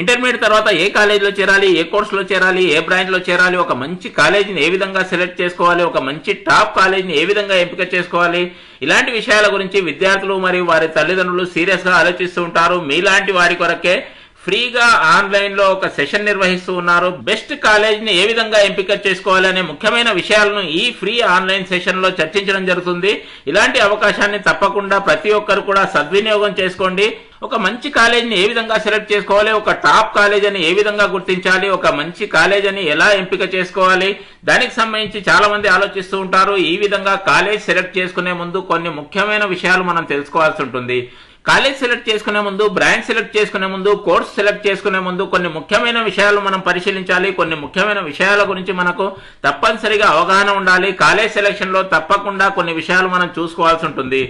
Intermediate తర్వాత ఏ కాలేజీలో చేరాలి ఏ కోర్సులో చేరాలి ఏ బ్రాంచ్లో చేరాలి ఒక మంచి కాలేజీని ఏ విధంగా సెలెక్ట్ చేసుకోవాలి ఒక మంచి టాప్ కాలేజీని ఏ విధంగా ఎంపిక చేసుకోవాలి ఇలాంటి విషయాల గురించి విద్యార్థులు మరియు వారి తల్లిదండ్రులు సీరియస్గా ఆలోచిస్తూ ఉంటారు. మీలాంటి వారి కొరకే ఫ్రీగా ఆన్లైన్లో ఒక సెషన్ నిర్వహిస్తూ ఉన్నారు. బెస్ట్ కాలేజ్ని ఏ విధంగా ఎంపిక చేసుకోవాలనే ముఖ్యమైన విషయాలను ఈ ఫ్రీ ఆన్లైన్ సెషన్లో చర్చించడం జరుగుతుంది. ఇలాంటి అవకాశాన్ని తప్పకుండా ప్రతి ఒక్కరు కూడా సద్వినియోగం చేసుకోండి. ఒక మంచి కాలేజీని ఏ విధంగా సెలెక్ట్ చేసుకోవాలి? ఒక టాప్ కాలేజ్ అని ఏ విధంగా గుర్తించాలి? ఒక మంచి కాలేజ్ అని ఎలా ఎంపిక చేసుకోవాలి? దానికి సంబంధించి చాలా మంది ఆలోచిస్తూ ఉంటారు. ఈ విధంగా కాలేజ్ సెలెక్ట్ చేసుకునే ముందు కొన్ని ముఖ్యమైన విషయాలు మనం తెలుసుకోవాల్సి ఉంటుంది. కాలేజ్ సెలెక్ట్ చేసుకునే ముందు బ్రాంచ్ సెలెక్ట్ చేసుకునే ముందు కోర్స్ సెలెక్ట్ చేసుకునే ముందు కొన్ని ముఖ్యమైన విషయాలు మనం పరిశీలించాలి. కొన్ని ముఖ్యమైన విషయాల గురించి మనకు తప్పనిసరిగా అవగాహన ఉండాలి. కాలేజ్ సెలెక్షన్లో తప్పకుండా కొన్ని విషయాలు మనం చూసుకోవాల్సి ఉంటుంది.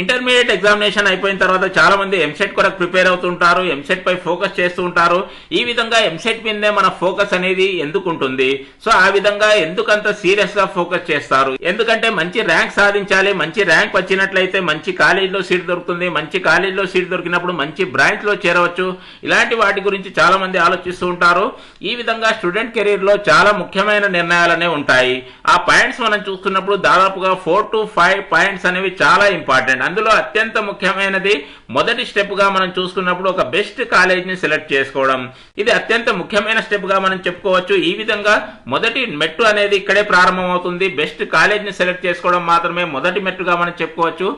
ఇంటర్మీడియట్ ఎగ్జామినేషన్ అయిపోయిన తర్వాత చాలా మంది ఎంసెట్ కొరకు ప్రిపేర్ అవుతుంటారు ఎంసెట్ పై ఫోకస్ చేస్తూ ఉంటారు. ఈ విధంగా ఎంసెట్ మీదే మన ఫోకస్ అనేది ఎందుకు ఉంటుంది? సో ఆ విధంగా ఎందుకంత సీరియస్గా ఫోకస్ చేస్తారు? ఎందుకంటే మంచి ర్యాంక్ సాధించాలి మంచి ర్యాంక్ వచ్చినట్లయితే మంచి కాలేజీలో సీట్ దొరుకుతుంది మంచి కాలేజీలో సీట్ దొరికినప్పుడు మంచి బ్రాంచ్లో చేరవచ్చు. ఇలాంటి వాటి గురించి చాలా మంది ఆలోచిస్తూ ఉంటారు. ఈ విధంగా స్టూడెంట్ కెరీర్లో చాలా ముఖ్యమైన నిర్ణయాలనే ఉంటాయి. ఆ పాయింట్స్ మనం చూస్తున్నప్పుడు దాదాపుగా ఫోర్ టు ఫైవ్ పాయింట్స్ అనేవి చాలా ఇంపార్టెంట్. అందులో అత్యంత ముఖ్యమైనది మొదటి స్టెప్గా మనం చూసుకున్నప్పుడు ఒక బెస్ట్ కాలేజ్ని సెలెక్ట్ చేసుకోవడం. ఇది అత్యంత ముఖ్యమైన స్టెప్గా మనం చెప్పుకోవచ్చు. ఈ విధంగా మొదటి మెట్టు అనేది ఇక్కడే ప్రారంభమవుతుంది. బెస్ట్ కాలేజ్ని సెలెక్ట్ చేసుకోవడం మాత్రమే మొదటి మెట్టుగా మనం చెప్పుకోవచ్చు.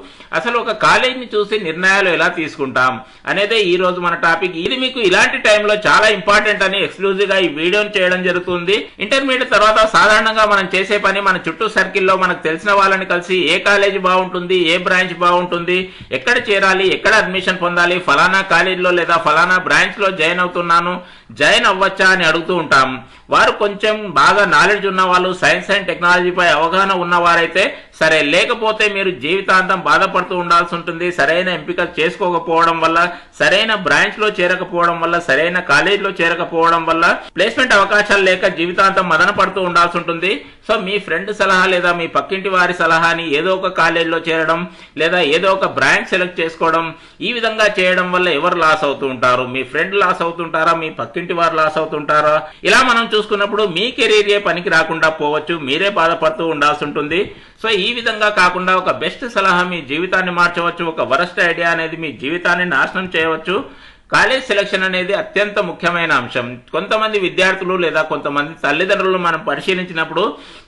అసలు ఒక కాలేజ్ని చూసి నిర్ణయాలు ఎలా తీసుకుంటాం అనేదే ఈ రోజు మన టాపిక్. ఇది మీకు ఇలాంటి టైంలో చాలా ఇంపార్టెంట్ అని ఎక్స్క్లూజివ్గా ఈ వీడియోని చేయడం జరుగుతుంది. ఇంటర్మీడియట్ తర్వాత సాధారణంగా మనం చేసే పని మన చుట్టూ సర్కిల్లో మనకు తెలిసిన వాళ్ళని కలిసి ఏ కాలేజ్ బాగుంటుంది ఏ బ్రాంచ్ బాగుంటుంది ఉంటుంది ఎక్కడ చేరాలి ఎక్కడ అడ్మిషన్ పొందాలి ఫలానా కాలేజీలో లేదా ఫలానా బ్రాంచ్లో జాయిన్ అవుతున్నాను జాయిన్ అవ్వచ్చా అని అడుగుతూ ఉంటాం. వారు కొంచెం బాగా నాలెడ్జ్ ఉన్న వాళ్ళు సైన్స్ అండ్ టెక్నాలజీపై అవగాహన ఉన్నవారైతే సరే లేకపోతే మీరు జీవితాంతం బాధపడుతూ ఉండాల్సి ఉంటుంది. సరైన ఎంపిక చేసుకోకపోవడం వల్ల సరైన బ్రాంచ్లో చేరకపోవడం వల్ల సరైన కాలేజీలో చేరకపోవడం వల్ల ప్లేస్మెంట్ అవకాశాలు లేక జీవితాంతం మదన పడుతూ ఉండాల్సి ఉంటుంది. సో మీ ఫ్రెండ్ సలహా లేదా మీ పక్కింటి వారి సలహాని ఏదో ఒక కాలేజీలో చేరడం లేదా ఏదో ఒక బ్రాంచ్ సెలెక్ట్ చేసుకోవడం ఈ విధంగా చేయడం వల్ల ఎవరు లాస్ అవుతూ ఉంటారు? మీ ఫ్రెండ్ లాస్ అవుతుంటారా? మీ పక్కింటి వారు లాస్ అవుతుంటారా? ఇలా మనం చూసుకున్నప్పుడు మీ కెరీర్ ఏ పనికి రాకుండా పోవచ్చు మీరే బాధపడుతూ ఉండాల్సి ఉంటుంది. సో ఈ విధంగా కాకుండా ఒక బెస్ట్ సలహా మీ జీవితాన్ని మార్చవచ్చు ఒక వరస్ట్ ఐడియా అనేది మీ జీవితాన్ని నాశనం చేయవచ్చు. కాలేజ్ సెలక్షన్ అనేది అత్యంత ముఖ్యమైన అంశం. కొంతమంది విద్యార్థులు లేదా కొంతమంది తల్లిదండ్రులు మనం పరిశీలించినప్పుడు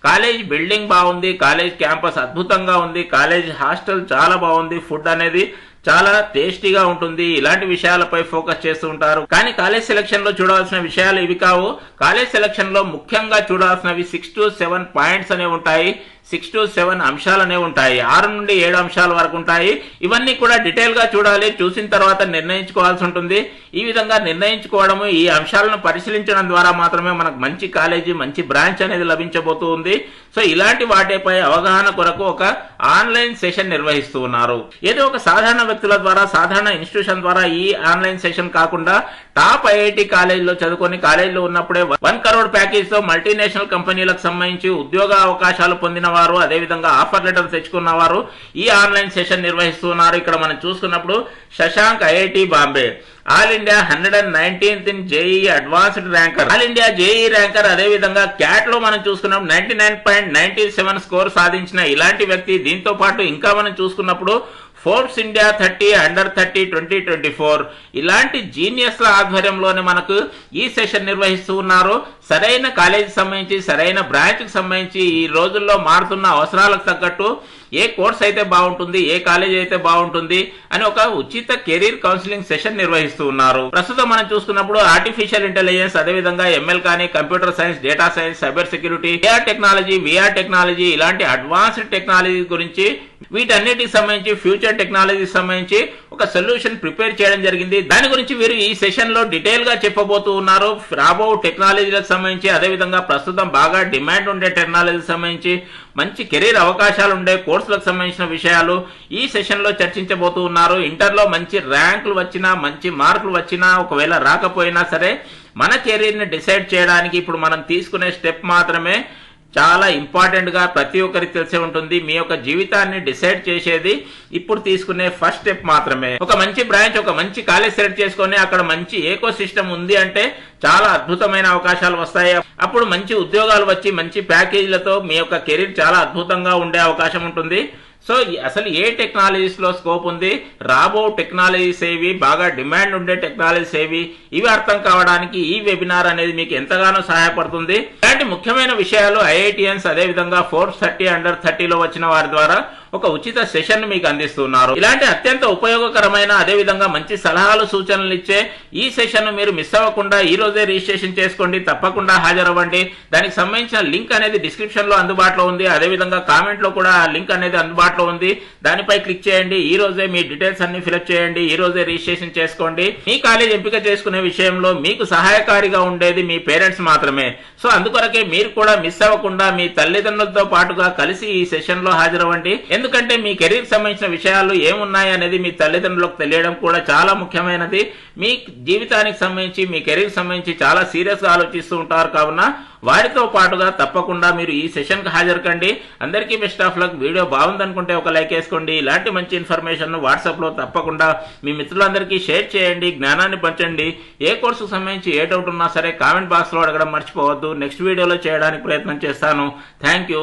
కాలేజ్ బిల్డింగ్ బాగుంది కాలేజ్ క్యాంపస్ అద్భుతంగా ఉంది కాలేజ్ హాస్టల్ చాలా బాగుంది ఫుడ్ అనేది చాలా టేస్టీగా ఉంటుంది. ఇలాంటి విషయాలపై ఫోకస్ చేస్తూ ఉంటారు. కానీ కాలేజ్ సెలక్షన్లో చూడాల్సిన విషయాలు ఇవి కావు. కాలేజ్ సెలక్షన్లో ముఖ్యంగా చూడాల్సినవి సిక్స్ టు సెవెన్ పాయింట్స్ అనేవి ఉంటాయి. సిక్స్ టు సెవెన్ అంశాలనే ఉంటాయి. ఆరు నుండి ఏడు అంశాల వరకు ఉంటాయి. ఇవన్నీ కూడా డీటెయిల్గా చూడాలి. చూసిన తర్వాత నిర్ణయించుకోవాల్సి ఉంటుంది. ఈ విధంగా నిర్ణయించుకోవడము ఈ అంశాలను పరిశీలించడం ద్వారా మాత్రమే మనకు మంచి కాలేజీ మంచి బ్రాంచ్ అనేది లభించబోతూ ఉంది. సో ఇలాంటి వాటిపై అవగాహన కొరకు ఒక ఆన్లైన్ సెషన్ నిర్వహిస్తూ ఉన్నారు. ఏదో ఒక సాధారణ వ్యక్తుల ద్వారా సాధారణ ఇన్స్టిట్యూషన్ ద్వారా ఈ ఆన్లైన్ సెషన్ కాకుండా టాప్ ఐఐటి కాలేజీలో చదువుకొని కాలేజీలో ఉన్నప్పుడే వన్ కరోడ్ ప్యాకేజ్తో మల్టీనేషనల్ కంపెనీలకు సంబంధించి ఉద్యోగ అవకాశాలు పొందిన వారు అదేవిధంగా ఆఫర్ లెటర్ తెచ్చుకున్న వారు ఈ ఆన్లైన్ సెషన్ నిర్వహిస్తున్నారు. ఇక్కడ మనం చూసుకున్నప్పుడు Shashank IIT Bombay. All India hundred and nineteenth in JEE advanced ranker. All India JEE ranker అదే విధంగా క్యాట్లో మనం చూసుకున్నాం ninety nine point ninety seven score సాధించిన ఇలాంటి వ్యక్తి. దీంతో పాటు ఇంకా మనం చూసుకున్నప్పుడు Forbes India thirty under thirty twenty twenty four. ఇలాంటి జీనియస్ల ఆధ్వర్యంలోనే మనకు ఈ సెషన్ నిర్వహిస్తూ ఉన్నారు. సరైన కాలేజీకి సంబంధించి సరైన బ్రాంచ్కి సంబంధించి ఈ రోజుల్లో మారుతున్న అవసరాలకు తగ్గట్టు ఏ కోర్స్ అయితే బాగుంటుంది ఏ కాలేజ్ అయితే బాగుంటుంది అని ఒక ఉచిత కెరీర్ కౌన్సిలింగ్ సెషన్ నిర్వహిస్తూ ఉన్నారు. ప్రస్తుతం మనం చూసుకున్నప్పుడు ఆర్టిఫిషియల్ ఇంటెలిజెన్స్ అదేవిధంగా ఎంఎల్ కానీ computer science data science cyber security AR technology VR technology ఇలాంటి అడ్వాన్స్డ్ టెక్నాలజీ గురించి వీటన్నిటికి సంబంధించి ఫ్యూచర్ టెక్నాలజీకి సంబంధించి ఒక సొల్యూషన్ ప్రిపేర్ చేయడం జరిగింది. దాని గురించి వీరు ఈ సెషన్లో డీటెయిల్గా చెప్పబోతూ ఉన్నారు. రాబో టెక్నాలజీలకు సంబంధించి అదేవిధంగా ప్రస్తుతం బాగా డిమాండ్ ఉండే టెక్నాలజీకి సంబంధించి మంచి కెరీర్ అవకాశాలు ఉండే కోర్సులకు సంబంధించిన విషయాలు ఈ సెషన్లో చర్చించబోతూ ఉన్నారు. ఇంటర్లో మంచి ర్యాంకులు వచ్చినా మంచి మార్కులు వచ్చినా ఒకవేళ రాకపోయినా సరే మన కెరీర్ని డిసైడ్ చేయడానికి ఇప్పుడు మనం తీసుకునే స్టెప్ మాత్రమే చాలా ఇంపార్టెంట్గా ప్రతి ఒక్కరికి తెలిసే ఉంటుంది. మీ యొక్క జీవితాన్ని డిసైడ్ చేసేది ఇప్పుడు తీసుకునే ఫస్ట్ స్టెప్ మాత్రమే. ఒక మంచి బ్రాంచ్ ఒక మంచి కాలేజ్ సెలెక్ట్ చేసుకొని అక్కడ మంచి ఏకో సిస్టమ్ ఉంది అంటే చాలా అద్భుతమైన అవకాశాలు వస్తాయి. అప్పుడు మంచి ఉద్యోగాలు వచ్చి మంచి ప్యాకేజీలతో మీ యొక్క కెరీర్ చాలా అద్భుతంగా ఉండే అవకాశం ఉంటుంది. సో అసలు ఏ టెక్నాలజీస్లో స్కోప్ ఉంది? రాబో టెక్నాలజీస్ ఏవి? బాగా డిమాండ్ ఉండే టెక్నాలజీస్ ఏవి? ఇవి అర్థం కావడానికి ఈ వెబినార్ అనేది మీకు ఎంతగానో సహాయపడుతుంది. ఇలాంటి ముఖ్యమైన విషయాలు ఐఐటిఎన్స్ అదే విధంగా ఫోర్ థర్టీ అండర్ థర్టీలో వచ్చిన వారి ద్వారా ఒక ఉచిత సెషన్ మీకు అందిస్తున్నారు. ఇలాంటి అత్యంత ఉపయోగకరమైన అదే విధంగా మంచి సలహాలు సూచనలు ఇచ్చే ఈ సెషన్ మీరు మిస్ అవ్వకుండా ఈ రోజే రిజిస్ట్రేషన్ చేసుకోండి. తప్పకుండా హాజరవ్వండి. దానికి సంబంధించిన లింక్ అనేది డిస్క్రిప్షన్లో అందుబాటులో ఉంది. అదే విధంగా కామెంట్లో కూడా లింక్ అనేది అందుబాటులో ఉంది. దానిపై క్లిక్ చేయండి. ఈ రోజే మీ డీటెయిల్స్ అన్ని ఫిలప్ చేయండి. ఈ రోజే రిజిస్ట్రేషన్ చేసుకోండి. మీ కాలేజ్ ఎంపిక చేసుకునే విషయంలో మీకు సహాయకారిగా ఉండేది మీ పేరెంట్స్ మాత్రమే. సో అందుకొరకే మీరు కూడా మిస్ అవ్వకుండా మీ తల్లిదండ్రులతో పాటుగా కలిసి ఈ సెషన్లో హాజరవ్వండి. ఎందుకంటే మీ కెరీర్ సంబంధించిన విషయాలు ఏమున్నాయి అనేది మీ తల్లిదండ్రులకు తెలియడం కూడా చాలా ముఖ్యమైనది. మీ జీవితానికి సంబంధించి మీ కెరీర్ సంబంధించి చాలా సీరియస్గా ఆలోచిస్తూ ఉంటారు కావున వారితో పాటుగా తప్పకుండా మీరు ఈ సెషన్కి హాజరుకండి. అందరికీ బెస్ట్ ఆఫ్ లక్. వీడియో బాగుందనుకుంటే ఒక లైక్ వేసుకోండి. ఇలాంటి మంచి ఇన్ఫర్మేషన్ వాట్సాప్లో తప్పకుండా మీ మిత్రులందరికీ షేర్ చేయండి. జ్ఞానాన్ని పంచండి. ఏ కోర్సుకు సంబంధించి ఏ డౌట్ ఉన్నా సరే కామెంట్ బాక్స్లో అడగడం మర్చిపోవద్దు. నెక్స్ట్ వీడియోలో చేయడానికి ప్రయత్నం చేస్తాను. Thank you